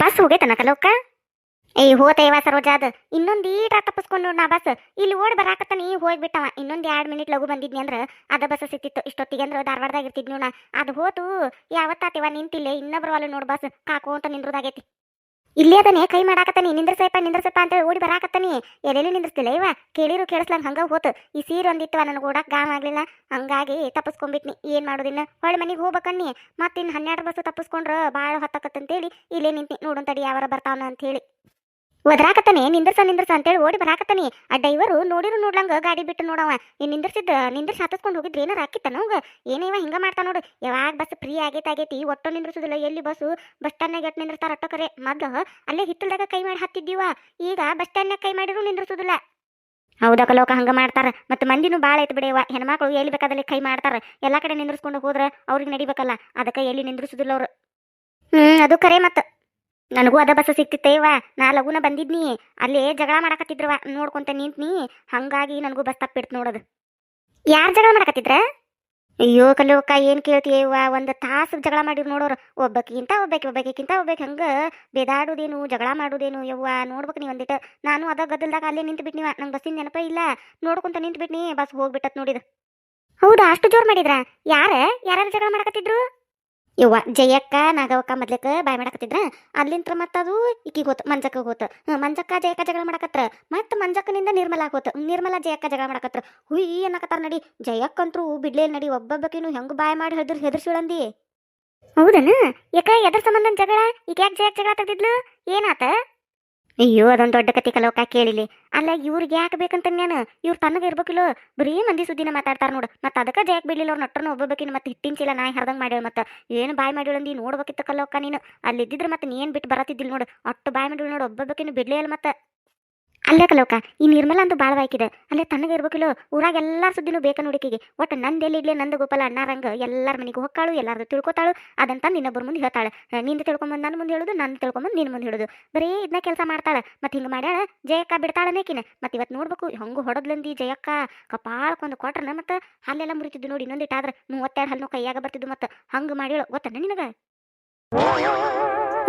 Bus ಹೋಗೈತನ ಕಲೋಕ? ಏ ಹೋತೈವ ಸರೋಜ ಅದ ಇನ್ನೊಂದ್ ಈಟ ತಪ್ಪಿಸ್ಕೊಂಡು ನಾ ಬಸ್. ಇಲ್ಲಿ ಓಡ್ ಬರಾಕತ್ತ ನೀ ಹೋಗ್ಬಿಟ್ಟವ. ಇನ್ನೊಂದ್ ಎರಡ್ ಮಿನಿಟ್ ಲಘು ಬಂದಿದ್ನಿ ಅಂದ್ರ ಅದ ಬಸ್ ಸಿಕ್ತಿತ್ತು. ಇಷ್ಟೊತ್ತಿಗೆ ಅಂದ್ರ ಧಾರವಾಡದಾಗ ಇರ್ತಿದ್ನು ನಾ. ಅದು ಹೋತು. ಯಾವತ್ತಾತಿವ ನಿಂತಿಲ್ಲ, ಇನ್ನೊಬ್ರು ಅಲ್ಲಿ ನೋಡ್ ಬಸ್. ಕಾಕು ಅಂತ ನಿಂದ್ರದಾಗೈತಿ. ಇಲ್ಲೇ ಅದನ್ನೇ ಕೈ ಮಾಡಾಕತ್ತಾನಿ ನಿಂದ್ರಸಪ್ಪ ನಿಂದ್ರಸಪ್ಪ ಅಂತ ಹೇಳಿ ಓಡಿ ಬರಾಕತ್ತಾನಿ. ಎಲ್ಲೆಲ್ಲಿ ನಿಂದ್ರಿಸ್ತಿಲ್ಲ? ಇವ ಕೇಳಿರು ಕೇಳಿಸ್ಲಂಗ ಹಂಗ ಹೋತು. ಈ ಸೀರೆ ಒಂದಿತ್ತವ ನನಗೆ ಓಡಾಕ್ ಗಾಮ್ ಆಗ್ಲಿಲ್ಲ. ಹಂಗಾಗಿ ತಪ್ಪಿಸ್ಕೊಂಡ್ಬಿಟ್ನಿ. ಏನ್ ಮಾಡೋದಿನ್ನ? ಹೊಳ್ಳಿ ಮನೆಗೆ ಹೋಗ್ಬೇಕನ್ನಿ. ಮತ್ತಿನ್ ಹನ್ನೆರಡು ಬಸ್ ತಪ್ಪಿಸ್ಕೊಂಡ್ರ ಭಾಳ ಹೊತ್ತಾಕತ್ತಂತೇಳಿ ಇಲ್ಲೇ ನಿಂತಿ ನೋಡೋಣ ತಡಿ ಯಾವಾರ ಬರ್ತಾವನ ಅಂತ ಹೇಳಿ ಒದ್ರಾಕತ್ತಾನೆ, ನಿಂದ್ರಸ ನಿಂದ್ರಸ ಅಂತೇಳಿ ಓಡಿ ಬರಾಕತ್ತಾನೆ. ಆ ಡೈವರು ನೋಡಿರು ನೋಡ್ಲಂಗ ಗಾಡಿ ಬಿಟ್ಟು ನೋಡವ. ಈ ನಿಂದ್ರಸಿದ್ದ? ನಿಂದ್ರಸ ಹತ್ತಿಸ್ಕೊಂಡು ಹೋಗಿದ್ರೆ ಏನಾರ ಹಾಕಿತ್ತಾನ ಅವಂಗ ಏನೇವ ಹಿಂಗ ಮಾಡ್ತಾ ನೋಡು. ಯಾವಾಗ ಬಸ್ ಫ್ರೀ ಆಗೈತೆ ಆಗೈತಿ, ಒಟ್ಟು ನಿಂದ್ರಸುದಿಲ್ಲ, ಎಲ್ಲಿ ಬಸ್ಸು ಬಸ್ ಸ್ಟ್ಯಾಂಡ್ನಾಗ ಎಟ್ ನಿಂದ್ರಸ್ತಾರ ಅಟ್ಟ ಕರೆ. ಮೊದ್ಲು ಅಲ್ಲೇ ಹಿತ್ತಲ್ದಾಗ ಕೈ ಮಾಡಿ ಹತ್ತಿದ್ದೀವ. ಈಗ ಬಸ್ ಸ್ಟ್ಯಾಂಡ್ನಾಗ ಕೈ ಮಾಡಿದ್ರು ನಿಂದ್ರಸುದಿಲ್ಲ. ಹೌದಾ ಕಲೋಕ ಹಂಗ ಮಾಡ್ತಾರ. ಮತ್ತೆ ಮಂದಿನೂ ಭಾಳ ಐತೆ ಬಿಡಿವ. ಹೆಣ್ಮಕ್ಳು ಎಲ್ಲಿ ಬೇಕಾದಲ್ಲಿ ಕೈ ಮಾಡ್ತಾರ. ಎಲ್ಲಾ ಕಡೆ ನಿಂದ್ರಸ್ಕೊಂಡು ಹೋದ್ರ ಅವ್ರಿಗೆ ನಡಿಬೇಕಲ್ಲ. ಅದಕ್ಕೆ ಎಲ್ಲಿ ನಿಂದ್ರಿಸುದಿಲ್ಲ ಅವ್ರು. ಹ್ಮ್, ಅದು ಕರೆ ಮತ್ತ. ನನಗೂ ಅದ ಬಸ್ ಸಿಕ್ತಿತ್ತೇವ ನಾ ಲಗುನ ಬಂದಿದ್ನಿ, ಅಲ್ಲೇ ಜಗಳ ಮಾಡಕತ್ತಿದ್ರವ, ನೋಡ್ಕೊಂತ ನಿಂತ್ನಿ, ಹಂಗಾಗಿ ನನಗೂ ಬಸ್ ತಪ್ಪಿಡ್ತು ನೋಡೋದು. ಯಾರ್ ಜಗಳ ಮಾಡಕತ್ತಿದ್ರ? ಅಯ್ಯೋ ಕಲಿಯೋಕ ಏನ್ ಕೇಳ್ತೀಯವ್ವ ಒಂದು ತಾಸು ಜಗಳ ಮಾಡಿರ್ ನೋಡೋರು ಒಬ್ಬಕ್ಕಿಂತ ಒಬ್ಬಾಕಿ ಒಬ್ಬಕ್ಕಿಂತ ಒಬ್ಬಾಕಿ, ಹಂಗ ಬೇದಾಡುದೇನು, ಜಗಳ ಮಾಡುದೇನು, ಯವ್ವ, ನೋಡ್ಬೇಕು ನೀ ಒಂದಿಟ್ಟು ನಾನು ಅದ ಗದ್ದಲ್ದಾಗ ಅಲ್ಲೇ ನಿಂತು ಬಿಟ್ನಿವ ನಂಗೆ ಬಸ್ಸಿನ ನೆನಪ ಇಲ್ಲ, ನೋಡ್ಕೊಂತ ನಿಂತ್ಬಿಟ್ನಿ, ಬಸ್ ಹೋಗ್ಬಿಟ್ಟತ್ ನೋಡಿದ. ಹೌದಾ, ಅಷ್ಟು ಜೋರ್ ಮಾಡಿದ್ರ? ಯಾರ ಯಾರು ಜಗಳ ಮಾಡಕತ್ತಿದ್ರು? ಯವ್ವ, ಜಯಕ್ಕ ನಾಗವಕ್ಕ ಮೊದ್ಲಕ್ಕೆ ಬಾಯ್ ಮಾಡಕತ್ತಿದ್ರ? ಅಲ್ಲಿಂತ್ರ ಮತ್ತದು ಈಕಿಗೆ ಹೋತು, ಮಂಜಕ್ಕ ಹೋತು. ಮಂಜಕ್ಕ, ಜಯಕ್ಕ ಜಗಳ ಮಾಡಕತ್ರ. ಮತ್ತೆ ಮಂಜಕ್ಕನಿಂದ ನಿರ್ಮಲಾ ಹೋತು. ನಿರ್ಮಲ, ಜಯಕ್ಕ ಜಗಳ ಮಾಡಕತ್ರ. ಹುಯ್, ಅನ್ನಕತ್ತಾರ ನಡಿ. ಜಯಕ್ಕಂತ್ರು ಬಿಡ್ಲೇ ನಡಿ. ಒಬ್ಬೊಬ್ಬಕಿನು ಹೆಂಗ್ ಬಾಯ್ ಮಾಡಿ ಹೆದರ್ ಹೆದರ್ಸಿಳಂದಿ ಹೌದನ? ಯಾಕ ಎದ್ರ ಸಂಬಂಧ ಜಗಳ? ಈಗ ಯಾಕೆ ಜಯಕ್ ಜಗಳ ಏನಾತ? ಅಯ್ಯೋ, ಅದೊಂದು ದೊಡ್ಡ ಕತೆ ಕಲೋಕ ಕೇಳಿಲಿ. ಅಲ್ಲ, ಇವ್ರಿಗೆ ಯಾಕೆ ಬೇಕಂತ ನಾನು ಇವ್ರು ತನಗೆ ಇರ್ಬೇಕಿಲ್ಲೋ? ಬರೀ ಮಂದಿ ಸುದ್ದಿನ ಮಾತಾಡ್ತಾರ ನೋಡು. ಮತ್ತೆ ಅದಕ್ಕೆ ಜಾಕ್ ಬಿಡ್ಲಿಲ್ಲ ಅವ್ರು ನಟ್ಟರನ್ನ ಒಬ್ಬಬೇಕಿನ ಮತ್ತೆ ಹಿಟ್ಟಿನ ಚೀಲ ನಾಯಿ ಹರ್ದಂಗ್ ಮಾಡ್ಯಾಳ ಮತ್ತೆ ಏನು ಬಾಯ್ ಮಾಡಿಳಂದಿ ನೋಡ್ಬೇಕಿತ್ತು ಕಲೋಕ ನೀನು. ಅಲ್ಲಿದ್ದಿದ್ರೆ ಮತ್ತೆ ನೀನು ಬಿಟ್ಟು ಬರತಿದ್ದಿಲ್ಲ ನೋಡು. ಅಷ್ಟು ಬಾಯ್ ಮಾಡಿ ನೋಡು ಒಬ್ಬಬೇಕಿನ ಬಿಡ್ಲೇ ಇಲ್ಲ ಮತ್ತೆ. ಅಲ್ಲೇ ಕಲೋಕ ಈ ನಿರ್ಮಲ ಅಂತೂ ಬಾಳ ಬಾಯ್ಕಿದೆ ಅಲ್ಲೇ ತನ್ನಗ ಇರ್ಬೇಕಿಲ್ಲೋ, ಊರಾಗ ಎಲ್ಲಾರ ಸುದ್ದಿನೂ ಬೇಕ ನೋಡಿಕಿಗೆ ಒಟ್ಟು ನಂದು ಎಲ್ಲಿ ಇಡ್ಲಿ, ನಂದು ಗೋಪಾಲ ಅಣ್ಣಾರಂಗ ಎಲ್ಲಾರ ಮನೆಗೆ ಹೋಗ್ತಾಳು ಎಲ್ಲಾರ್ದು ತಿಳ್ಕೊತಾಳು. ಅದಂತ ಇನ್ನೊಬ್ಬರ ಮುಂದೆ ಹೇಳ್ತಾಳೆ. ನಿಂದ ತಿಳ್ಕೊಂಬಂದು ನನ್ನ ಮುಂದೆ ಹೇಳುದು, ನಂದು ತಿಳ್ಕೊಂಬಂದು ನಿನ್ನ ಮುಂದೆ ಹೇಳುದು. ಬರೀ ಇದನ್ನ ಕೆಲಸ ಮಾಡ್ತಾಳೆ. ಮತ್ತೆ ಹಿಂಗೆ ಮಾಡ್ಯಾಳ, ಜಯಕ್ಕ ಬಿಡ್ತಾಳನೇಕಿನ ಮತ್ತೆ ಇವತ್ತು ನೋಡ್ಬೇಕು, ಹೆಂಗು ಹೊಡದ್ಲಂದಿ ಜಯಕ್ಕ. ಕಪಾಳಕ್ಕೊಂದು ಕೊಟ್ರನ ಮತ್ತೆ ಹಲ್ಲೆಲ್ಲ ಮುರಿತಿದ್ದು ನೋಡಿ ಇನ್ನೊಂದಿಟ್ಟಾದ್ರೆ ಮೂವತ್ತೆರಡು ಹಲ್ಲು ಕೈಯಾಗ ಬರ್ತಿದ್ದು ಮತ್ತೆ ಹಂಗೆ ಮಾಡ್ಯಾಳು ಗೊತ್ತನ ನಿನಗ?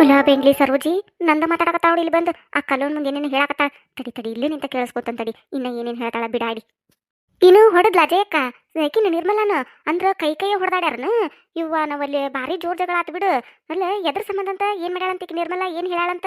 ಅಲ್ಲ ಬೆಂಗ್ಲಿ ಸರೋಜಿ ನಂದ ಮಾತಾಡಕತ್ತಾವಳು ಇಲ್ಲಿ ಬಂದು. ಆ ಕಲೋನ್ ಮುಂದೆ ಏನೇನು ಹೇಳಕತ್ತಾಳ? ತಡಿ ತಡಿ, ಇಲ್ಲಿ ನಿಂತ ಕೇಳಿಸ್ಕೊತನ್ ತಡಿ. ಇನ್ನ ಏನೇನು ಹೇಳ್ತಾಳ ಬಿಡಾಡಿ. ಇನ್ನು ಹೊಡೆದ್ಲ ಅಜಯಕ್ಕ ಯಾಕಿನ ನಿರ್ಮಲನ? ಅಂದ್ರ ಕೈ ಕೈ ಹೊಡೆದಾಡ್ಯಾರನ? ಇವ್ವ ನಾವಲ್ಲಿ ಭಾರಿ ಜೋರ್ ಜಗಳ ಆತು ಬಿಡು. ಅಲ್ಲ ಎದ್ರ ಸಂಬಂಧ ಅಂತ ಏನ್ ಮಾಡ್ಯಾಳಂತ ನಿರ್ಮಲಾ? ಏನ್ ಹೇಳಾಳಂತ?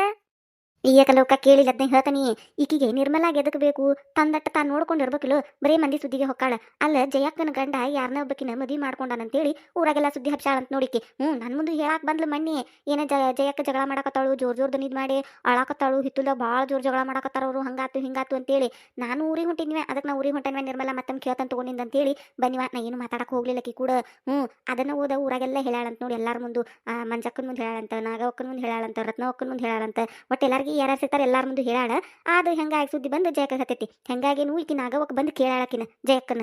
ಈಗ ಲೋಕ ಕೇಳಿಲ್ಲ ಅದನ್ನ ಹೇಳ್ತಾನಿ, ಈಕಿಗೆ ನಿರ್ಮಲಾಗ ಎದಕ್ ಬೇಕು? ತಂದಟ್ಟ ತಾನು ನೋಡ್ಕೊಂಡು ಇರ್ಬೇಕಿಲ್ಲ ಬರೀ ಮಂದಿ ಸುದ್ದಿಗೆ ಹೊಕ್ಕಾಳ. ಅಲ್ಲ, ಜಯಕ್ಕನ ಗಂಡ ಯಾರನ್ನ ಒಬ್ಬಕಿನ ಮದುವೆ ಮಾಡ್ಕೊಂಡಾನಂತೇಳಿ ಊರಾಗೆಲ್ಲ ಸುದ್ದಿ ಹಬ್ಸಾಳಂತ ನೋಡಿಕಿ. ಹ್ಞೂ ನನ್ನ ಮುಂದೆ ಹೇಳಾಕ್ ಬಂದ್ಲು ಮಣ್ಣಿ. ಏನ ಜ, ಜಯಕ್ಕ ಜಗಳ ಮಾಡಾಕತ್ತಾಳು, ಜೋರ್ ಜೋರ್ ದನಿದ್ ಮಾಡಿ ಅಳಾಕತ್ತಾಳು ಹಿತ್ತುಲ ಭಾಳ ಜೋರ್ ಜಗಳ ಮಾಡಾಕತ್ತಾರ ಅವರು, ಹಂಗಾತು ಹಿಂಗಾತು ಅಂತೇಳಿ. ನಾನು ಊರಿಗೆ ಹೊಂಟಿದ್ವಿ ಅದಕ್ಕೆ ನಾ ಊರಿಗೆ ಹೊಂಟನ್ವ ನಿರ್ಮಲ ಮತ್ತೆ ಕೇಳ್ತಾನೆ ತಗೊಂಡಿದ್ದ ಅಂತೇಳಿ. ಬನ್ನಿವ, ನಾ ಏನು ಮಾತಾಡಕ್ ಹೋಗ್ಲಿಲ್ಲಕಿ ಕೂಡ. ಹ್ಞೂ ಅದನ್ನ ಓದ ಊರಾಗೆಲ್ಲ ಹೇಳಾಳಂತ ನೋಡಿ ಎಲ್ಲಾರ ಮುಂದೆ. ಮಂಜಕ್ಕನ ಮುಂದೆ ಹೇಳಾಳಂತ ನಾಗವಕ್ಕನ ಮುಂದೆ ಹೇಳಾಳಂತ ರತ್ನವಕ್ಕನ ಮುಂದೆ ಹೇಳಾಳಂತ ಒಟ್ಟು ಎಲ್ಲಾರ್ಗಿ ಯಾರು ಸಿಗ್ತಾರೆ ಎಲ್ಲಾರ ಮುಂದೆ ಹೇಳಾಳ ಅದು ಹೆಂಗಾಗಿ ಸುದ್ದಿ ಬಂದು ಜಯಕ್ಕ ಹತ್ತೈತಿ. ಹೆಂಗಾಗಿ ನೀವು ಈಕಿ ನಾಗವಕ್ಕ ಬಂದು ಕೇಳಾಳಕಿನ ಜಯಕ್ಕನ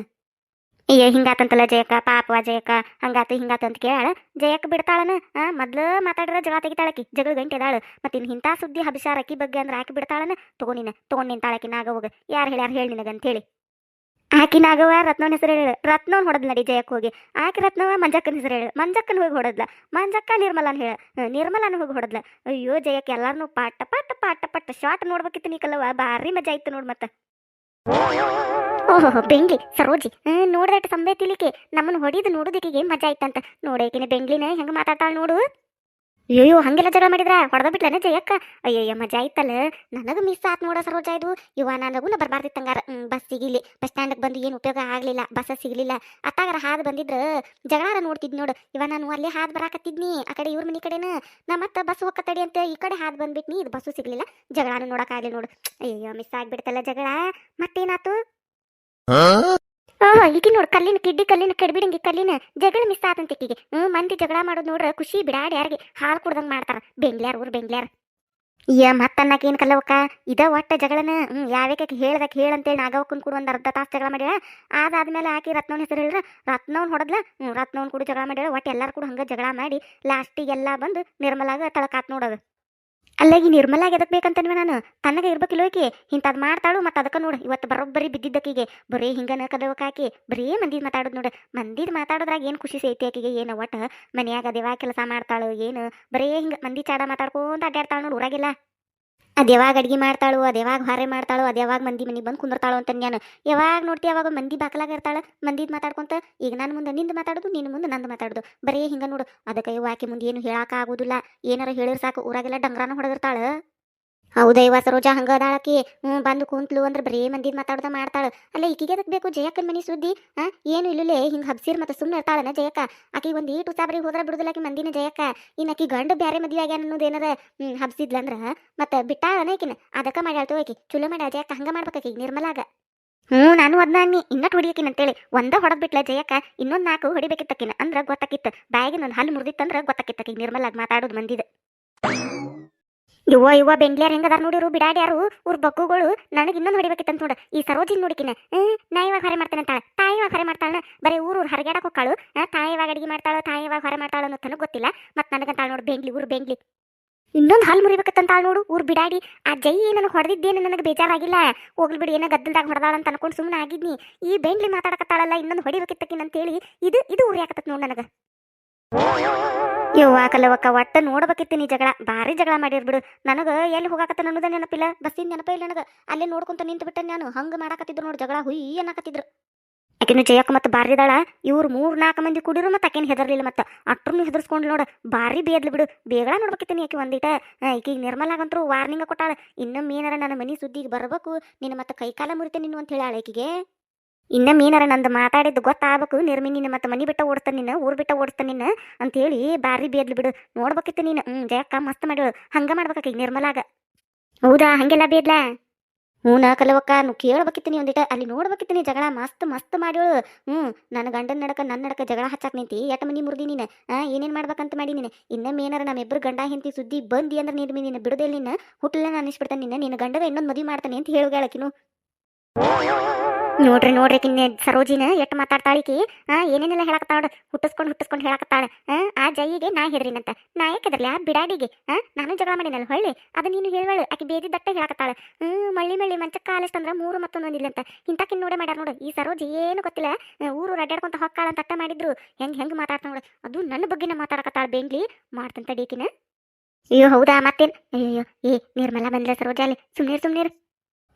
ಏ, ಹಿಂಗಾತಂತಲ್ಲ ಜಯಕ್ಕ ಪಾಪವ ಜಯಕ್ಕ. ಹಂಗಾತು ಹಿಂಗಾತು ಅಂತ ಕೇಳಾಳ. ಜಯಕ್ಕ ಬಿಡ್ತಾಳನ? ಮೊದ್ಲು ಮಾತಾಡ್ರ ಜಗಳ ತೆಗಿತಾಳಕಿ. ಜಗಳ ಗಂಟೆ ಅದಾಳು ಮತ್ತೆ ಇನ್ ಇಂಥ ಸುದ್ದಿ ಹಬಿಸಾರ ಅಕ್ಕಿ ಬಗ್ಗೆ ಅಂದ್ರೆ ಹಾಕಿ ಬಿಡ್ತಾಳನ? ತಗೊಂಡಿನ ತಗೊಂಡ್ ನಿಂತಾಳಕಿ ಹೋಗ. ಯಾರು ಹೇಳ್ಯಾರ ಹೇಳಿ ನಿನಗಂತ ಹೇಳಿ ಆಕಿ ನಾಗವ ರತ್ನವನ ಹೆಸರು ಹೇಳಿ. ರತ್ನವನ್ ಹೊಡೆದ್ ನಡಿ ಜಯಕ್ಕೆ ಹೋಗಿ. ಆಕಿ ರತ್ನವ ಮಂಜಕ್ಕನ ಹೆಸರು ಹೇಳಿ. ಮಂಜಕ್ಕನ ಹೋಗಿ ಹೊಡೆದ್ಲ. ಮಂಜಕ್ಕ ನಿರ್ಮಲನ ಹೇಳ. ನಿರ್ಮಲನ ಹೋಗಿ ಹೊಡೆದ್ಲ. ಅಯ್ಯೋ ಜಯಕ್ಕೆ ಎಲ್ಲಾರನು ಪಾಟ ಪಾಟ ಪಾಟ ಪಾಟ ಶಾರ್ಟ್ ನೋಡ್ಬೇಕಿತ್ತು ನೀ ಕಲ್ಲವ ಭಾರಿ ಮಜಾ ಇತ್ತು ನೋಡ್ ಮತ್ತ. ಓಹೋ ಬೆಂಗ್ಲಿ, ಸರೋಜಿ. ನೋಡ್ದಟ್ಟು ಸಂಬೆ ತಿಲಿಕೆ. ನಮ್ಮನ್ನ ಹೊಡಿದು ನೋಡೋದಕ್ಕೆ ಮಜಾ ಇತ್ತಂತ. ನೋಡೇಕಿನ ಬೆಂಗ್ಲಿನ ಹೆಂಗ ಮಾತಾಡ್ತಾಳೆ ನೋಡು. ಅಯ್ಯೋ ಹಂಗೆಲ್ಲ ಜಗಳ ಮಾಡಿದ್ರ? ಹೊಡೆದ ಬಿಟ್ಲನ ಜಯಕ್ಕ? ಅಯ್ಯಯ್ಯ, ಮಜಾ ಇತ್ತಲ್ಲ. ನನಗ ಮಿಸ್ ಆತ್ ನೋಡ ಸರೋಜ ಇದು. ಇವ ನನಗೂ ಬರ್ಬಾರ್ದಿತ್ತಂಗಾರ ಬಸ್ ಸಿಗಿಲಿ. ಬಸ್ ಸ್ಟ್ಯಾಂಡ್ಗೆ ಬಂದು ಏನು ಉಪಯೋಗ ಆಗ್ಲಿಲ್ಲ. ಬಸ್ ಸಿಗಲಿಲ್ಲ. ಅತ್ತಾಗರ ಹಾದ್ ಬಂದಿದ್ರ ಜಗಳಾರ ನೋಡ್ತಿದ್ ನೋಡು. ಇವ ನಾನು ಅಲ್ಲೇ ಹಾದ್ ಬರಾಕತ್ತಿದ್ನಿ, ಆ ಕಡೆ ಇವ್ರ ಮನಿ ಕಡೆನ. ನಾ ಮತ್ತೆ ಬಸ್ ಹೋಗತ್ತಡಿ ಅಂತ ಈ ಕಡೆ ಹಾದ್ ಬಂದ್ಬಿಟ್ನಿ. ಇದು ಬಸ್ಸು ಸಿಗ್ಲಿಲ್ಲ. ಜಗಳಾನು ನೋಡಕ್ಕಾಗ್ಲಿ ನೋಡು. ಅಯ್ಯೋ ಮಿಸ್ ಆಗ್ಬಿಡ್ತಲ್ಲ ಜಗಳ. ಮತ್ತೇನಾತು? ಓಹೋ ಈಕಿ ನೋಡ್ ಕಲ್ಲಿನ ಕಿಡ್ಡಿ, ಕಲ್ಲಿನ ಕೆಡ್ಬಿಡಂಗಿ, ಕಲ್ಲಿನ ಜಗಳ ಮಿಸ್ ಆತಂತ ಇಕ್ಕಿಗೆ ಹ್ಮ್, ಮಂದಿ ಜಗಳ ಮಾಡೋದು ನೋಡ್ರ ಖುಷಿ ಬಿಡಾಡಿ ಯಾರಿಗೆ ಹಾಲು ಕುಡ್ದಂಗ್ ಮಾಡ್ತಾರ. ಬೆಂಗ್ಳ್ಯಾರ ಊರ್ ಬೆಂಗ್ಳ್ಯಾರ. ಯ ಮತ್ತನ್ನಕ್ಕೆ ಏನ್ ಕಲ್ಲವಕ್ಕ? ಇದ ಒಟ್ಟ ಜಗಳನ? ಹ್ಮ್, ಯಾವ್ಯಾಕೆ ಹೇಳ್ದಕ್ ಹೇಳಂತೇಳಿ ನಾಗವಕ್ಕನ್ ಕೂಡ ಒಂದ್ ಅರ್ಧ ತಾಸು ಜಗಳ ಮಾಡ್ಯಾಳ. ಅದಾದ್ಮೇಲೆ ಆಕಿ ರತ್ನವನ್ ಹೆಸರು ಹೇಳ್ರ, ರತ್ನವನ್ ಹೊಡದ್ಲ, ಹ್ಮ್, ರತ್ನವನ್ ಕೂಡ ಜಗಳ ಮಾಡ್ಯಾಳ. ಒಟ್ಟು ಎಲ್ಲರೂ ಕೂಡ ಹಂಗ ಜಗಳ ಮಾಡಿ ಲಾಸ್ಟಿಗೆಲ್ಲ ಬಂದು ನಿರ್ಮಲಾಗ ತಳಕಾತ್ ನೋಡೋದು ಅಲ್ಲ ಅಲ್ಲಾಗಿ ನಿರ್ಮಲಾಗಿ ಎದಕ್ ಬೇಕಂತನ್ವ ನಾನು? ತನ್ನಗೆ ಇರ್ಬೇಕಿಲ್ಲ ಈಕಿ ಇಂಥದ್ದು ಮಾಡ್ತಾಳು ಮತ್ತು ಅದಕ್ಕೆ ನೋಡು. ಇವತ್ತು ಬರೋಬ್ಬರಿ ಬಿದ್ದಿದ್ದಕ್ಕೀಗೆ. ಬರೀ ಹಿಂಗನ ಕದವಕ್ಕೆ ಹಾಕಿ ಬರೀ ಮಂದಿದ್ ಮಾತಾಡೋದು ನೋಡು. ಮಂದಿದ್ ಮಾತಾಡೋದ್ರಾಗ ಏನು ಖುಷಿ ಸೈತಿ ಆಕಿಗೆ? ಏನು ಒಟ್ಟು? ಮನೆಯಾಗ ಅದೇವಾ ಕೆಲಸ ಮಾಡ್ತಾಳು, ಏನು? ಬರೀ ಹಿಂಗೆ ಮಂದಿ ಚಾಡ ಮಾತಾಡ್ಕೊಂತ ಅಡ್ಡಾಡ್ತಾಳು ನೋಡು. ಊರಾಗಿಲ್ಲ. ಅದು ಯಾವಾಗ ಅಡ್ಗೆ ಮಾಡ್ತಾಳು, ಅದು ಯಾವಾಗ ಹಾರೆ ಮಾಡ್ತಾಳು, ಅದು ಯಾವಾಗ ಮಂದಿ ಮನೆಗೆ ಬಂದು ಕುಂದಿರ್ತಾಳು ಅಂತ ನಾನು ಯಾವಾಗ ನೋಡ್ತಿ ಯಾವಾಗ ಮಂದಿ ಬಾಕಲಾಗ ಇರ್ತಾಳೆ, ಮಂದಿದ್ ಮಾತಾಡ್ಕೊಂತ, ಈಗ ನಾನು ಮುಂದೆ ನಿಂದು ಮಾತಾಡೋದು ನಿನ್ನ ಮುಂದೆ ನಂದು ಮಾತಾಡೋದು. ಬರೀ ಹಿಂಗೆ ನೋಡು, ಅದಕ್ಕೆ ಇವು ಆಕೆ ಮುಂದೆ ಏನು ಹೇಳಾಕ ಆಗೋದಿಲ್ಲ, ಏನಾರ ಹೇಳಿರ್ ಸಾಕು, ಊರಾಗೆಲ್ಲ ಡಂಗ್ರಾನ ಹೊಡೆದಿರ್ತಾಳೆ. ಹೌದಾ ಇವ ಸರೋಜಾ ಹಂಗ ಅದಾಳಕಿ ಹ್ಞೂ, ಬಂದು ಕುಂತ್ಲು ಅಂದ್ರೆ ಬರೀ ಮಂದಿದ್ ಮಾತಾಡ್ದ ಮಾಡ್ತಾಳೆ. ಅಲ್ಲ ಈಕಿಗೆ ಅದಕ್ಕೆ ಬೇಕು ಜಯಕ್ಕನ ಮನೆ ಸುದ್ದಿ? ಹಾಂ ಏನು ಇಲ್ಲಲೇ ಹಿಂಗೆ ಹಬ್ಸಿರ್ ಮತ್ತೆ ಸುಮ್ಮನೆ ಇರ್ತಾಳನ ಜಯಕ್ಕ? ಆಕಿ ಒಂದು ಈಟು ಸಾಬ್ರಿಗೆ ಹೋದ್ರೆ ಬಿಡುದಿಲ್ಲ ಆಕಿ ಮಂದಿನ ಜಯಕ್ಕ. ಇನ್ನು ಆಕಿ ಗಂಡ ಬ್ಯಾರೆ ಮದುವೆ ಆಗ್ಯಾನ ಅನ್ನೋದೇನದ ಹ್ಞೂ ಹಬ್ಸಿದ್ಲಂದ್ರ ಮತ್ತೆ ಬಿಟ್ಟಾಳನ ಈಕಿನ. ಅದಕ್ಕೆ ಮಾಡ್ಯಾಳ್ತು ಆಕಿ. ಚಲೋ ಮಾಡ್ಯಾಳ ಜಯಕ್ಕ, ಹಂಗ ಮಾಡ್ಬೇಕಾಕಿ ನಿರ್ಮಲಾಗ. ಹ್ಞೂ, ನಾನು ಅದನ್ನ ಅನ್ನಿ. ಇನ್ನಟ್ಟು ಹೊಡಿಯಕಿನ ಅಂತೇಳಿ. ಒಂದ ಹೊಡೆದ್ ಬಿಟ್ಲ ಜಯಕ್ಕ, ಇನ್ನೊಂದು ನಾಲ್ಕು ಹೊಡಿಬೇಕಿತ್ತಕಿನ ಅಂದ್ರೆ ಗೊತ್ತಾಕಿತ್ತು ಬಾಯಿಗೆ ಒಂದು ಹಲ್ಲು ಮುರಿದಿತ್ತಂದ್ರೆ ಗೊತ್ತಾಕಿತ್ತಕಿ ನಿರ್ಮಲಾಗ ಮಾತಾಡೋದು ಮಂದಿದ. ಯುವ ಯುವ ಬೆಂಗ್ಲಿಯಾರ್ ಹೆಂಗದಾರ ನೋಡಿರು ಬಿಡಾಡ್ಯಾರು ಊರ್ ಬಕ್ಕುಗಳು ನನಗೆ ಇನ್ನೊಂದು ಹೊಡಿಬೇಕಿತ್ತಂತ ನೋಡು. ಈ ಸರೋಜಿನ ನೋಡಿಕಿನ. ನಾ ಇವಾಗ ಹೊರೆ ಮಾಡ್ತಾನೆ ತಾಳ ತಾಯಿ ಇವಾಗ ಹೊರೆ ಮಾಡ್ತಾಳ ಬರೀ ಊರು ಊರು ಹರಗ್ಯಾಡಕ್ ಹೋಗ್ಕಾಳು ತಾಯಿ ಇವಾಗ ಅಡಿಗೆ ಮಾಡ್ತಾಳು ತಾಯಿ ಇವಾಗ ಹೊರೆ ಮಾಡ್ತಾಳ ಅನ್ನೋ ತನಗೆ ಗೊತ್ತಿಲ್ಲ. ಮತ್ತೆ ನನಗಂತಾಳ ನೋಡು ಬೆಂಗ್ಲಿ ಊರು ಬೆಂಗ್ಲಿ ಇನ್ನೊಂದು ಹಾಲು ಮುರಿಬೇಕಂತಾಳ ನೋಡು, ಊರ್ ಬಿಡಾಡಿ. ಆ ಜೈ ನನಗೆ ಹೊಡೆದಿದ್ದೇನು, ನನಗೆ ಬೇಜಾರಾಗಿಲ್ಲ. ಹೋಗ್ಲಿ ಬಿಡಿ, ಏನೋ ಗದ್ದಲ್ದಾಗ ಹೊಡೆದಾಳ ಅಂತ ಅನ್ಕೊಂಡು ಸುಮ್ಮನೆ ಆಗಿದ್ನಿ. ಈ ಬೆಂಗ್ಲಿ ಮಾತಾಡಕತ್ತಾಳಲ್ಲ, ಇನ್ನೊಂದು ಹೇಳಿ ಇದು ಇದು ಉರಿ ನೋಡು ನನಗೆ? ಯವ್ವ ಕಲವಕ್ಕ ಒಟ್ಟ ನೋಡ್ಬೇಕಿತ್ತು ನೀ ಜಗಳ. ಭಾರಿ ಜಗಳ ಮಾಡಿರ್ ಬಿಡು. ನನಗೆ ಎಲ್ಲಿ ಹೋಗಾಕತ್ತ ಅನ್ನೋದ ನೆನಪಿಲ್ಲ. ಬಸ್ಸಿನ ನೆನಪ ಇಲ್ಲ ನನಗೆ. ಅಲ್ಲೇ ನೋಡ್ಕೊಂತ ನಿಂತು ಬಿಟ್ಟೆ ನಾನು. ಹಂಗೆ ಮಾಡಾಕತ್ತಿದ್ರು ನೋಡಿ ಜಗಳ. ಹುಯಿ ಅನ್ನಕತ್ತಿದ್ರು. ಆಕಿನ ಜಯಕ್ಕ ಮತ್ತೆ ಬಾರಿದಾಳ ಇವ್ರು ಮೂರು ನಾಲ್ಕು ಮಂದಿ ಕುಡಿರು ಮತ್ತೆ ಆಕಿನ ಹೆದರ್ಲಿಲ್ಲ ಮತ್ತೆ. ಅಟ್ರನ್ನು ಹೆದರ್ಸ್ಕೊಂಡು ನೋಡು. ಭಾರಿ ಬೇದ್ಲು ಬಿಡು. ಬೇಗ ನೋಡ್ಬೇಕಿತ್ತೀನಿ ಆಕಿ ಒಂದಿಟ. ಈಕಿಗೆ ನಿರ್ಮಲಾಗಂತರೂ ವಾರ್ನಿಂಗ ಕೊಟ್ಟಾಳ. ಇನ್ನೊಮ್ಮೆ ಏನಾರ ನನ್ನ ಮನೆ ಸುದ್ದಿಗೆ ಬರಬೇಕು. ನಿನ್ನ ಮತ್ತೆ ಕೈಕಾಲ ಮುರಿತೆ ನಿನ್ನ ಅಂತ ಹೇಳಾಳ ಆಕಿಗೆ ಇನ್ನೊಮ್ಮೆ ಮೀನಾರ ನಂದು ಮಾತಾಡಿದ್ದು ಗೊತ್ತಾಗಬೇಕು. ನಿರ್ಮಿ ನಿನ್ನ ಮತ್ತೆ ಮನಿ ಬಿಟ್ಟ ಓಡ್ತ ನಿನ್ನ ಊರು ಬಿಟ್ಟ ಓಡಿಸ್ತಾನೆ ನಿನ್ನ ಅಂತೇಳಿ ಬಾರಿ ಬೇದ್ಲು ಬಿಡು. ನೋಡ್ಬೇಕಿತ್ತು ನೀನು. ಹ್ಞೂ ಜಯಕ್ಕ ಮಸ್ತ್ ಮಾಡಿಳು ಹಂಗ ಈಗ ನಿರ್ಮಲಾಗ. ಹೌದಾ, ಹಂಗೆಲ್ಲ ಬೇದ್ಲಾ? ಹ್ಞೂ ಕಲವಕ್ಕ ನೀವು ಕೇಳ್ಬೇಕಿತ್ತು ನೀ ಒಂದಿಟ. ಅಲ್ಲಿ ನೋಡ್ಬೇಕಿತ್ತು ನೀ ಜಗಳ. ಮಸ್ತ್ ಮಸ್ತ್ ಮಾಡ್ಯೋಳು. ಹ್ಞೂ ನನ್ನ ಗಂಡನ ನಡಕ ನನ್ನ ನಡಕ ಜಗಳ ಹಚ್ಚಾಕ್ ನಿಂತಿ. ಎಟ್ ಮನಿ ಮುರ್ದಿ ನೀನು? ಏನೇನು ಮಾಡ್ಬೇಕಂತ ಮಾಡಿ ನೀನು? ಇನ್ನೊಮ್ಮೆ ಏನಾರ ನಮ್ಮಿಬ್ಬರು ಗಂಡ ಹೆಂಡತಿ ಸುದ್ದಿ ಬಂದಿ ಅಂದ್ರೆ ನಿರ್ಮಿ ನೀನು? ಬಿಡದೆ ನಿನ್ನ ಹುಟ್ಟಲೆ ನಾನು ಅನಿಸ್ಬಿಡ್ತಾನೆ ನಿನ್ನ ನಿನ್ನ ಗಂಡನ ಇನ್ನೊಂದು ಮದುವೆ ಮಾಡ್ತಾನೆ ಅಂತ ಹೇಳುಗಳಕಿನು. ನೋಡ್ರಿ ನೋಡ್ರಿ ಕಿನ್ನೆ ಸರೋಜಿನ ಎಷ್ಟು ಮಾತಾಡ್ತಾಳಿಕಿ ಆ ಏನೇನೆಲ್ಲ ಹೇಳಕತ್ತಾಳ? ಹುಟ್ಟಿಸ್ಕೊಂಡು ಹುಟ್ಟಿಸ್ಕೊಂಡು ಹೇಳಕತ್ತಾಳ. ಆ, ಜೈಗೆ ನಾ ಹೆದ್ರಿನಂತ. ನಾ ಯಾಕದ್ರಲ್ಲ ಆ ಬಿಡಾಡಿಗೆ. ಆ ನಾನು ಜಗಳ ಮಾಡಿನಲ್ಲ ಹೊಳ್ಳಿ. ಅದು ನೀನು ಹೇಳುವಳು. ಆಕಿ ಬೇದಿದ್ದಟ್ಟೆ ಹೇಳಕತ್ತಾಳ. ಹ್ಞೂ ಮಳ್ಳಿ ಮಳ್ಳಿ ಮಂಚ ಕಾಲಿಸ್ತಂದ್ರೆ ಮೂರು ಮತ್ತೊಂದು ಒಂದಿಲ್ಲ ಅಂತ ಇಂತಕಿನ್ ನೋಡೇ ಮಾಡ್ಯಾರ ನೋಡು. ಈ ಸರೋಜಿ ಏನು ಗೊತ್ತಿಲ್ಲ. ಊರು ಅಡ್ಡಾಡ್ಕೊಂತ ಹೊಕ್ಕಾಳ ಅಂತ ಅಟ್ಟ ಮಾಡಿದ್ರು. ಹೆಂಗ್ ಹೆಂಗ್ ಮಾತಾಡ್ತಾ ನೋಡು. ಅದು ನನ್ನ ಬಗ್ಗೆನ ಮಾತಾಡಕತ್ತಾಳ ಬೇಂಗ್ಲಿ. ಮಾಡ್ತಂತ ಡೀಕಿನ. ಅಯ್ಯೋ ಹೌದಾ? ಮತ್ತೇನ್? ಅಯ್ಯೋ ಏ ನಿರ್ಮಲ ಬಂದ್ಲ ಸರೋಜ ಅಲ್ಲಿ. ಸುಮ್ನಿರ್ ಸುಮ್ನೀರ್.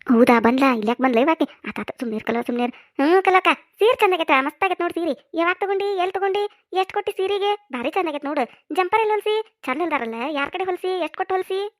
ಹೌದಾ, ಬಂದ್ಲಾ? ಇಲ್ಯಾಕ್ ಬಂದ್ಲ? ಇವಾಕೆ ಆತ ಸುಮ್ಮನೆ ಕಲ ಸುಮ್ಮನೆ ಹ್ಞೂ ಕಲಕ. ಸೀರೆ ಚಂದಾಗೈತೆ ಮಸ್ತಾಗೈತೆ ನೋಡಿ ಸೀರೆ. ಯಾವಾಗ ತಗೊಂಡಿ ಎಲ್ಲಿ ತಗೊಂಡಿ, ಎಷ್ಟು ಕೊಟ್ಟಿ ಸೀರೆಗೆ? ಭಾರಿ ಚಂದಾಗೈತೆ ನೋಡು. ಜಂಪರ್ ಎಲ್ಲಿ ಹೊಲ್ಸಿ, ಚಂದ ಇಲ್ದಾರಲ್ಲ ಯಾರ ಕಡೆ ಹೊಲ್ಸಿ, ಎಷ್ಟು ಕೊಟ್ಟು ಹೊಲ್ಸಿ?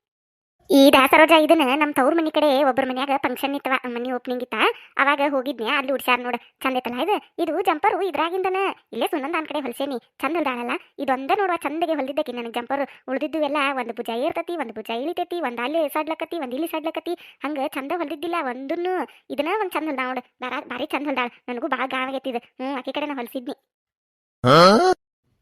ಈ ದಾಸರೋಜ ಇದನ್ನ ನಮ್ಮ ತವ್ರ ಮನೆ ಕಡೆ ಒಬ್ಬರ ಮನ್ಯಾಗ ಫಂಕ್ಷನ್ ಇತ್ತವ ಮನೆ ಓಪನಿಂಗ್ ಇತ್ತ, ಅವಾಗ ಹೋಗಿದ್ನೆ ಅಲ್ಲಿ ಉಡ್ಸ್ಯಾರ ನೋಡು, ಚಂದ ಐತಲ್ಲ ಇದು? ಇದು ಜಂಪರು ಇದ್ರಾಗಿಂದನ, ಇಲ್ಲೇ ಸುನಂದಾನ್ ಕಡೆ ಹೊಲ್ಸೇನಿ, ಚಂದ ಹೊಲ್ದಾಳಲ್ಲ ಇದೊಂದೇ ನೋಡುವ ಚಂದಗೆ ಹೊಲ್ದಿದ್ದಕ್ಕೆ ನನಗೆ ಜಂಪರು ಉಳ್ದಿದ್ದು ಎಲ್ಲ ಒಂದು ಭುಜ ಏರ್ತತಿ, ಒಂದು ಭುಜ ಇಳಿತೈತಿ, ಒಂದು ಅಲ್ಲಿ ಸಾಡ್ಲಕತಿ, ಒಂದು ಇಲ್ಲಿ ಸಾಡ್ಲಕತಿ, ಹಂಗೆ ಚಂದ ಹೊಲ್ದಿದ್ದಿಲ್ಲ ಒಂದನ್ನು, ಇದನ್ನ ಒಂದು ಚಂದ ಹೊಲ್ದಾಳ ನೋಡ, ಬಾರ, ಭಾರಿ ಚಂದ ಹೊಲ್ದಾಳ ನನಗೂ ಭಾಳ ಗಾವಾಗೈತಿ ಇದು ಹ್ಞೂ ಆಕೆ ಕಡೆ ಹೊಲ್ಸಿದ್ನಿ.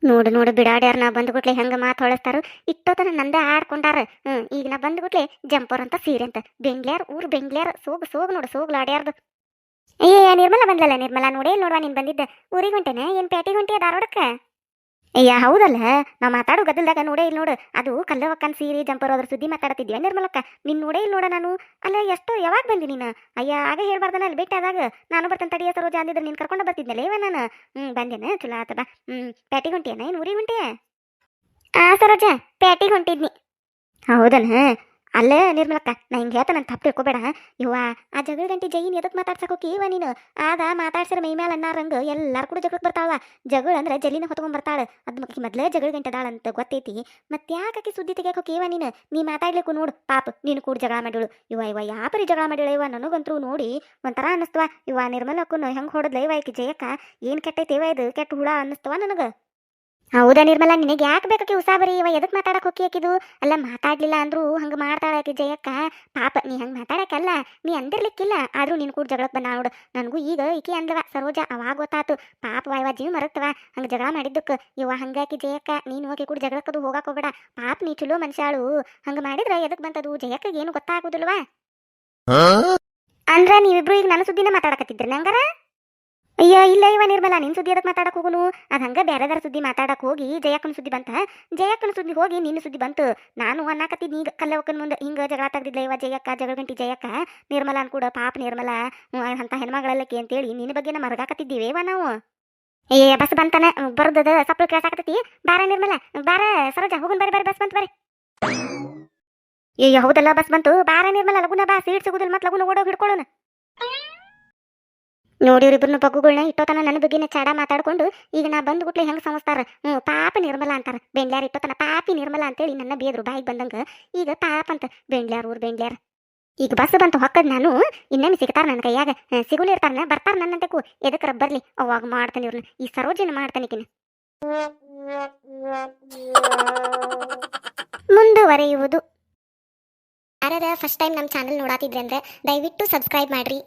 ನೋಡು ನೋಡು ಬಿಡಾಡ್ಯಾರ ನಾ ಬಂದ್ಬಿಟ್ಲೆ ಹೆಂಗ ಮಾತು ಹೊಳಸ್ತಾರು. ಇಟ್ಟೋತನ ನಂದೇ ಆಡ್ಕೊಂಡಾರ. ಹ್ಮ್, ಈಗ ನಾ ಬಂದ್ಬಿಟ್ಲೆ ಜಂಪರ್ ಅಂತ ಸೀರೆ ಅಂತ. ಬೆಂಗ್ಳ್ಯಾರ್, ಊರ್ ಬೆಂಗ್ಳ್ಯಾರ್, ಸೋಗ್ ಸೋಗ್ ನೋಡು ಸೋಗ್ಲಾಡ್ಯಾರ್ದು ಏ ನಿರ್ಮಲ ಬಂದ್ಲಲ್ಲ ನಿರ್ಮಲ? ನೋಡೇ ನೋಡುವ ನೀನ್ ಬಂದಿದ್ದ. ಊರಿಗೆ ಹೊಂಟೇನೆ? ಏನ್ ಪೇಟೆಗೆ ಹೊಂಟಿಯ ಧಾರವಾಡಕ್ಕ? ಅಯ್ಯ, ಹೌದಲ್ಲ? ನಾವು ಮಾತಾಡೋ ಗದ್ದಲ್ದಾಗ ನೋಡೇ ಇಲ್ಲಿ ನೋಡು. ಅದು ಕಲ್ಲವಕ್ಕನ ಸೀರೆ, ಜಂಪರ್ ಅದ್ರ ಸುದ್ದಿ ಮಾತಾಡತಿದ್ಯ ನಿರ್ಮಲಕ್ಕ ನಿನ್ನ ನೋಡೇ ಇಲ್ಲಿ ನೋಡ ನಾನು. ಅಲ್ಲ, ಎಷ್ಟು ಯಾವಾಗ ಬಂದಿ ನೀನು? ಅಯ್ಯ, ಆಗ ಹೇಳ್ಬಾರ್ದನ, ಅಲ್ಲಿ ಭೇಟಿ ಆದಾಗ. ನಾನು ಬರ್ತೇನೆ ತಡಿಯ ಸರೋಜ ಅಂದಿದ್ರೆ ನೀನು ಕರ್ಕೊಂಡು ಬರ್ತಿದ್ನಲ್ಲ ಇವ ನಾನು. ಹ್ಞೂ ಬಂದೇನ, ಚಲೋ ಆತದ ಹ್ಞೂ ಪ್ಯಾಟಿ ಪ್ಯಾಟಿಗೆ ಹೊಂಟಿಯನ, ಏನು ಊರಿಗೆ ಹೊಂಟಿಯ? ಆ, ಸರೋಜ, ಪ್ಯಾಟಿ ಹೊಂಟಿದ್ನಿ. ಹೌದನ ಅಲ್ಲೇ ನಿರ್ಮಲಕ್ಕ, ನಾ ಹಿಂಗೆ ಹೇಳ್ತಾ ನನ್ನ ತಪ್ಪು ತಿಳ್ಕೊಬೇಡ ಇವ ಆ ಜಗಳ ಗಂಟಿ ಜೈನ್ ಎದಕ್ಕೆ ಮಾತಾಡ್ಸಕ್ ಹೋಗಿ? ಇವ ನೀನು ಆದ ಮಾತಾಡ್ಸಿರ ಮೈ ಮ್ಯಾಲ ಅನ್ನಾರಂಗ ಎಲ್ಲಾರು ಕೂಡ ಜಗಳಕ್ಕೆ ಬರ್ತಾವ ಜಗಳ ಅಂದ್ರೆ ಜಲಿನ ಹೊತ್ಕೊಂಡ್ ಬರ್ತಾಳ. ಅದ್ ಮಕ್ಕಿ ಮೊದ್ಲೇ ಜಗಳ ಗಂಟೆ ಅಂತ ಗೊತ್ತೈತಿ. ಮತ್ತೆ ಯಾಕೆ ಸುದ್ದಿ ತೆಗಿಯಕ್ಕೆ ಹೋಗಿ? ಇವ ನೀನು, ನೀ ಮಾತಾಡ್ಲಿಕ್ಕೂ ನೋಡು, ಪಾಪ, ನೀನು ಕೂಡ ಜಗಳ ಮಾಡಿಳು ಇವ ಇವ ಯಾಪರಿ ಜಗಳ ಮಾಡಿಳ ಇವ ನನಗಂತೂ ನೋಡಿ ಒಂಥರ ಅನ್ನಿಸ್ತವ ಇವ ನಿರ್ಮಲಕ್ಕೂ ಹೆಂಗೆ ಹೊಡೆದ್ಲ? ಇವ ಜಯಕ್ಕ, ಏನು ಕೆಟ್ಟೈತೆ? ಇವ ಇದು ಕೆಟ್ಟ ಹುಳ ಅನ್ನಿಸ್ತವ ನನಗೆ. ಹೌದಾ ನಿರ್ಮಲ ನಿನಗೆ ಯಾಕೆ ಬೇಕಕ್ಕೆ ಉಸಾಬರಿ? ಇವ ಎದಕ್ ಮಾತಾಡಕ್ ಹೋಗಿ ಆಕಿದು? ಅಲ್ಲ ಮಾತಾಡ್ಲಿಲ್ಲ ಅಂದ್ರು ಹಂಗ ಮಾಡ್ತಾಳ ಆಕಿ ಜಯಕ್ಕ. ಪಾಪ ನೀ ಹಂಗ ಮಾತಾಡಕ್ಕಲ್ಲ. ನೀ ಅಂದಿರ್ಲಿಕ್ಕಿಲ್ಲ. ಆದ್ರೂ ನೀನು ಕೂಡ ಜಗಳಕ್ಕೆ ಬಂದ ನೋಡು. ನನಗೂ ಈಗ ಈಕೆ ಅಂದವ ಸರೋಜ ಅವಾಗ ಗೊತ್ತಾತು. ಪಾಪ ಇವ ಜೀವ ಮರತ್ತವ ಹಂಗ ಜಗಳ ಮಾಡಿದ್ದಕ್ಕೆ ಇವ ಹಂಗಾಕಿ ಜಯಕ್ಕ ನೀನು ಹೋಗಿ ಕೂಡ ಜಗಳಕ್ಕದು ಹೋಗಾಕ್ ಹೋಗಬೇಡ. ಪಾಪ ನೀ ಚಲೋ ಮನುಷ್ಯಾಳು. ಹಂಗ ಮಾಡಿದ್ರ ಎದಕ್ ಬಂತದು ಜಯಕ್ಕಗೆ ಏನು ಗೊತ್ತಾಗುದಿಲ್ವಾ ಅಂದ್ರ ನೀವಿಬ್ರು ಈಗ ನನ್ನ ಸುದ್ದಿನ ಮಾತಾಡಕತ್ತಿದ್ರಿ ನಂಗಾರ? ಅಯ್ಯ, ಇಲ್ಲ ಇವ ನಿರ್ಮಲ, ನಿನ್ ಸುದ್ದಿ ಅದಕ್ಕೆ ಮಾತಾಡಕ್ ಹೋಗುನು? ಅದ್ ಹಂಗ ಬೇರೆದಾರ ಸುದ್ದಿ ಮಾತಾಡಕ್ ಹೋಗಿ ಜಯಕ್ಕನ ಸುದ್ದಿ ಬಂತ? ಜಯಕ್ಕನ ಸುದ್ದಿ ಹೋಗಿ ನಿನ್ನ ಸುದ್ದಿ ಬಂತು. ನಾನು ಅನ್ನಕತ್ತಿದ್ ಈಗ ಕಲ್ಲವಕ್ಕನ ಮುಂದೆ ಹಿಂಗ ಜಗಳ ತೆಗ್ದಿದ್ಲ ಇವ ಜಯಕ್ಕ ಜಗಳ ಗಂಟಿ ಜಯಕ್ಕ. ನಿರ್ಮಲ ಅನ್ಕೂಡ ಪಾಪ ನಿರ್ಮಲ. ಅಂತ ಹೆಣ್ಮಗಳಲ್ಲಕ್ಕೆ ಅಂತೇಳಿ ನಿನ್ನ ಬಗ್ಗೆ ನಮ್ಮ ಇವ ನಾವು. ಏ, ಬಸ್ ಬಂತಾನ? ಬರೋದದ ಸಪ್ಪಳ ಕೇಳಸಾಕತ್ತೈತಿ ಬಾರ ನಿರ್ಮಲ, ಬಾರ ಸರೋಜ, ಹೋಗುನ್ ಬರ್ರಿ ಬರ್ರಿ, ಬಸ್ ಬಂತು ಬರ್ರಿ. ಏ ಹೌದಲ್ಲ, ಬಸ್ ಬಂತು. ಬಾರ ನಿರ್ಮಲ, ಲಗುನ ಬಾ ಸೀಟ್ ಸಿಗುದಿಲ್ಲ ಮತ್ತೆ ಲಗುನ ಓಡೋಗಿ ಹಿಡ್ಕೊಳ್ಳೋಣ ನೋಡಿವ್ರಿಬ್ರು ಬಗ್ಗುಗಳನ್ನ ಇಟ್ಟೋತನ ನನ್ನ ಬಗ್ಗೆ ಚಾಡ ಮಾತಾಡ್ಕೊಂಡು ಈಗ ನಾ ಬಂದ್ ಗುಟ್ಲೆ ಹೆಂಗ್ ಸಮಸ್ತಾರ? ಹ್ಞೂ, ಪಾಪ ನಿರ್ಮಲ ಅಂತಾರ. ಬೆಂಡ್ಲ್ಯಾರ ಇಟ್ಟೋತನ ಪಾಪಿ ನಿರ್ಮಲ ಅಂತೇಳಿ ನನ್ನ ಬೇದ್ರು ಬಾಯಿಗೆ ಬಂದಂಗ. ಈಗ ಪಾಪ ಅಂತ. ಬೆಂಡ್ಲ್ಯಾರ ಊರ್ ಬೆಂಡ್ಲ್ಯಾರ ಈಗ ಬಸ್ ಬಂತು, ಹೊಕ್ಕದ್ ನಾನು. ಇನ್ನೇನು ಸಿಗ್ತಾರ ನನ್ನ ಕೈಯಾಗ? ಸಿಗುಲಿ ಇರ್ತಾರನ ಬರ್ತಾರ ನನ್ನಂತೆಕು ಎದಕ್ಕೆ ಬರ್ಲಿ? ಅವಾಗ ಮಾಡ್ತಾನೆ ಇವ್ರನ್ನ ಈ ಸರೋಜಿನ ಮಾಡ್ತಾನೆ ಈಕಿನ ಮುಂದುವರೆಯುವುದು. ಯಾರ ಫಸ್ಟ್ ಟೈಮ್ ನಮ್ಮ ಚಾನಲ್ ನೋಡಾತಿದ್ರೆ ಅಂದ್ರೆ ದಯವಿಟ್ಟು ಸಬ್ಸ್ಕ್ರೈಬ್ ಮಾಡ್ರಿ.